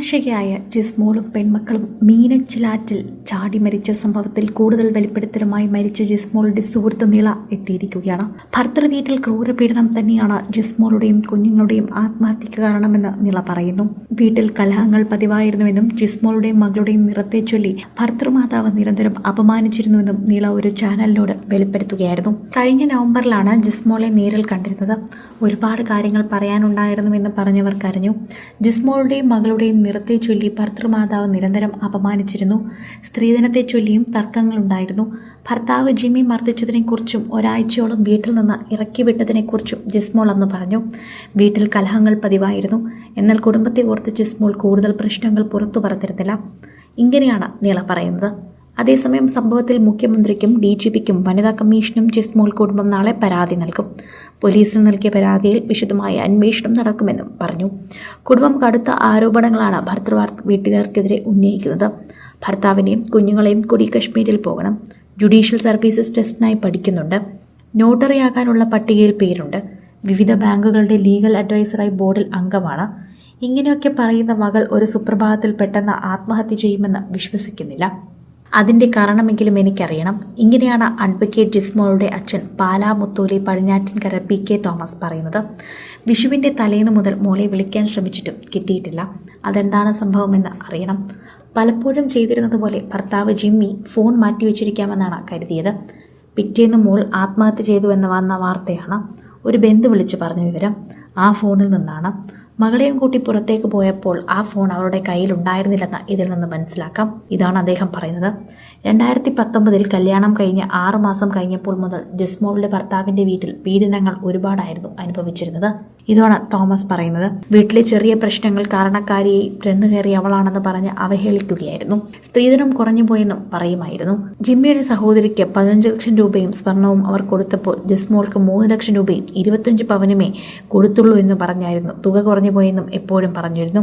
അഭിഭാഷകയായ ജിസ്മോളും പെൺമക്കളും മീനച്ചിലാറ്റിൽ ചാടി മരിച്ച സംഭവത്തിൽ കൂടുതൽ വെളിപ്പെടുത്തലുമായി മരിച്ച ജിസ്മോളുടെ സുഹൃത്ത് നിള എത്തിയിരിക്കുകയാണ്. ഭർത്തൃ വീട്ടിൽ ക്രൂരപീഡനം തന്നെയാണ് ജിസ്മോളുടെയും കുഞ്ഞുങ്ങളുടെയും ആത്മഹത്യക്ക് കാരണമെന്ന് നിള പറയുന്നു. വീട്ടിൽ കലഹങ്ങൾ പതിവായിരുന്നുവെന്നും ജിസ്മോളുടെയും മകളുടെയും നിറത്തെ ചൊല്ലി ഭർത്തൃമാതാവ് നിരന്തരം അപമാനിച്ചിരുന്നുവെന്നും നിള ഒരു ചാനലിനോട് വെളിപ്പെടുത്തുകയായിരുന്നു. കഴിഞ്ഞ നവംബറിലാണ് ജിസ്മോളെ നേരിൽ കണ്ടിരുന്നത്. ഒരുപാട് കാര്യങ്ങൾ പറയാനുണ്ടായിരുന്നുവെന്ന് പറഞ്ഞവർ ജിസ്മോളുടെയും മകളുടെയും നിറത്തെ ചൊല്ലി ഭർത്തൃമാതാവ് നിരന്തരം അപമാനിച്ചിരുന്നു. സ്ത്രീധനത്തെ ചൊല്ലിയും തർക്കങ്ങളുണ്ടായിരുന്നു. ഭർത്താവ് ജിമ്മി മർദ്ദിച്ചതിനെക്കുറിച്ചും ഒരാഴ്ചയോളം വീട്ടിൽ നിന്ന് ഇറക്കി വിട്ടതിനെക്കുറിച്ചും ജിസ്മോൾ അന്ന് പറഞ്ഞു. വീട്ടിൽ കലഹങ്ങൾ പതിവായിരുന്നു. എന്നാൽ കുടുംബത്തെ ഓർത്ത് ജിസ്മോൾ കൂടുതൽ പ്രശ്നങ്ങൾ പുറത്തു പറഞ്ഞിരുന്നില്ല ഇങ്ങനെയാണ് നീള പറയുന്നത്. അതേസമയം സംഭവത്തിൽ മുഖ്യമന്ത്രിക്കും ഡി ജി പിക്കും വനിതാ കമ്മീഷനും ജിസ്മോൾ കുടുംബം നാളെ പരാതി നൽകും. പോലീസിന് നൽകിയ പരാതിയിൽ വിശദമായ അന്വേഷണം നടക്കുമെന്നും പറഞ്ഞു. കുടുംബം കടുത്ത ആരോപണങ്ങളാണ് ഭർത്തൃവാർ വീട്ടുകാർക്കെതിരെ ഉന്നയിക്കുന്നത്. ഭർത്താവിനെയും കുഞ്ഞുങ്ങളെയും കൂടി കശ്മീരിൽ പോകണം. ജുഡീഷ്യൽ സർവീസസ് ടെസ്റ്റിനായി പഠിക്കുന്നുണ്ട്. നോട്ടറിയാകാനുള്ള പട്ടികയിൽ പേരുണ്ട്. വിവിധ ബാങ്കുകളുടെ ലീഗൽ അഡ്വൈസറായി ബോർഡിൽ അംഗമാണ്. ഇങ്ങനെയൊക്കെ പറയുന്ന മകൾ ഒരു സുപ്രഭാതത്തിൽ പെട്ടെന്ന് ആത്മഹത്യ ചെയ്യുമെന്ന് വിശ്വസിക്കുന്നില്ല. അതിന്റെ കാരണമെങ്കിലും എനിക്കറിയണം. ഇങ്ങനെയാണ് അഡ്വക്കേറ്റ് ജിസ്മോളുടെ അച്ഛൻ പാലാ മുത്തോലി പടിഞ്ഞാറ്റിൻകര പി കെ തോമസ് പറയുന്നത്. വിഷുവിന്റെ തലേന്ന് മുതൽ മോളെ വിളിക്കാൻ ശ്രമിച്ചിട്ടും കിട്ടിയിട്ടില്ല. അതെന്താണ് സംഭവമെന്ന് അറിയണം. പലപ്പോഴും ചെയ്തിരുന്നത് പോലെ ഭർത്താവ് ജിമ്മി ഫോൺ മാറ്റിവെച്ചിരിക്കാമെന്നാണ് കരുതിയത്. പിറ്റേന്ന് മോൾ ആത്മഹത്യ ചെയ്തു എന്ന് വന്ന വാർത്തയാണ് ഒരു ബന്ധു വിളിച്ചു പറഞ്ഞ വിവരം ആ ഫോണിൽ നിന്നാണ്. മകളെയും കൂട്ടി പുറത്തേക്ക് പോയപ്പോൾ ആ ഫോൺ അവളുടെ കയ്യിലുണ്ടായിരുന്നില്ലെന്ന് ഇതിൽ നിന്ന് മനസ്സിലാക്കാം. ഇതാണ് അദ്ദേഹം പറയുന്നത്. രണ്ടായിരത്തി പത്തൊമ്പതിൽ കല്യാണം കഴിഞ്ഞ് ആറുമാസം കഴിഞ്ഞപ്പോൾ മുതൽ ജസ്മോളുടെ ഭർത്താവിന്റെ വീട്ടിൽ പീഡനങ്ങൾ ഒരുപാടായിരുന്നു അനുഭവിച്ചിരുന്നത്. ഇതാണ് തോമസ് പറയുന്നത്. വീട്ടിലെ ചെറിയ പ്രശ്നങ്ങൾ കാരണക്കാരിയെ ചെന്നു കയറി അവളാണെന്ന് പറഞ്ഞ് അവഹേളിക്കുകയായിരുന്നു. സ്ത്രീധനം കുറഞ്ഞുപോയെന്നും പറയുമായിരുന്നു. ജിമ്മിയുടെ സഹോദരിക്ക് പതിനഞ്ച് ലക്ഷം രൂപയും സ്വർണവും അവർ കൊടുത്തപ്പോൾ ജസ്മോൾക്ക് മൂന്ന് ലക്ഷം രൂപയും ഇരുപത്തഞ്ച് പവനുമേ കൊടുത്തുള്ളൂ എന്ന് പറഞ്ഞായിരുന്നു. തുക കുറഞ്ഞു പോയെന്നും എപ്പോഴും പറഞ്ഞിരുന്നു.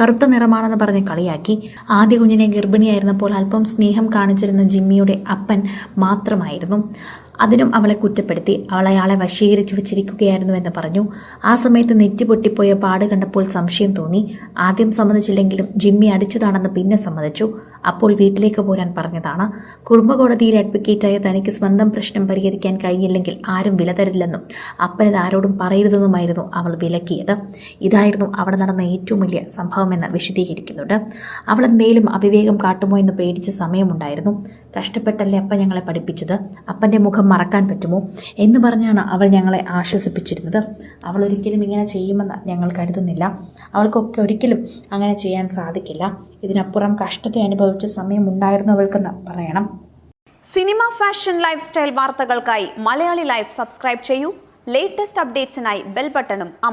കറുത്ത നിറമാണെന്ന് പറഞ്ഞ് കളിയാക്കി. ആദ്യ കുഞ്ഞിനെ ഗർഭിണിയായിരുന്നപ്പോൾ അല്പം സ്നേഹം കാണിച്ചിരുന്ന ജിമ്മിയുടെ അപ്പൻ മാത്രമായിരുന്നു. അതിനും അവളെ കുറ്റപ്പെടുത്തി. അവൾ അയാളെ വശീകരിച്ചു വെച്ചിരിക്കുകയായിരുന്നുവെന്ന് പറഞ്ഞു. ആ സമയത്ത് നെറ്റ് പൊട്ടിപ്പോയ പാട് കണ്ടപ്പോൾ സംശയം തോന്നി. ആദ്യം സമ്മതിച്ചില്ലെങ്കിലും ജിമ്മി അടിച്ചതാണെന്ന് പിന്നെ സമ്മതിച്ചു. അപ്പോൾ വീട്ടിലേക്ക് പോരാൻ പറഞ്ഞതാണ്. കുടുംബ കോടതിയിൽ അഡ്വക്കേറ്റായ തനിക്ക് സ്വന്തം പ്രശ്നം പരിഹരിക്കാൻ കഴിഞ്ഞില്ലെങ്കിൽ ആരും വില തരില്ലെന്നും അപ്പനത് ആരോടും പറയരുതെന്നുമായിരുന്നു അവൾ വിലക്കിയത്. ഇതായിരുന്നു അവിടെ നടന്ന ഏറ്റവും വലിയ സംഭവമെന്ന് വിശദീകരിക്കുന്നുണ്ട്. അവൾ എന്തേലും അവിവേകം കാട്ടുമോ എന്ന് പേടിച്ച സമയമുണ്ടായിരുന്നു. കഷ്ടപ്പെട്ടല്ലേ അപ്പൻ ഞങ്ങളെ പഠിപ്പിച്ചത്? അപ്പന്റെ മുഖം മറക്കാൻ പറ്റുമോ എന്ന് പറഞ്ഞാണ് അവൾ ഞങ്ങളെ ആശ്വസിപ്പിച്ചിരുന്നത്. അവൾ ഒരിക്കലും ഇങ്ങനെ ചെയ്യുമെന്ന് ഞങ്ങൾ കരുതുന്നില്ല. അവൾക്കൊക്കെ ഒരിക്കലും അങ്ങനെ ചെയ്യാൻ സാധിക്കില്ല. ഇതിനപ്പുറം കഷ്ടത്തെ അനുഭവിച്ച സമയം ഉണ്ടായിരുന്നവൾക്കെന്ന് പറയണം. സിനിമ ഫാഷൻ ലൈഫ് സ്റ്റൈൽ വാർത്തകൾക്കായി മലയാളി ലൈഫ് സബ്സ്ക്രൈബ് ചെയ്യൂ. ലേറ്റസ്റ്റ് അപ്ഡേറ്റ്സിനായി ബെൽ ബട്ടണും അമർത്തുക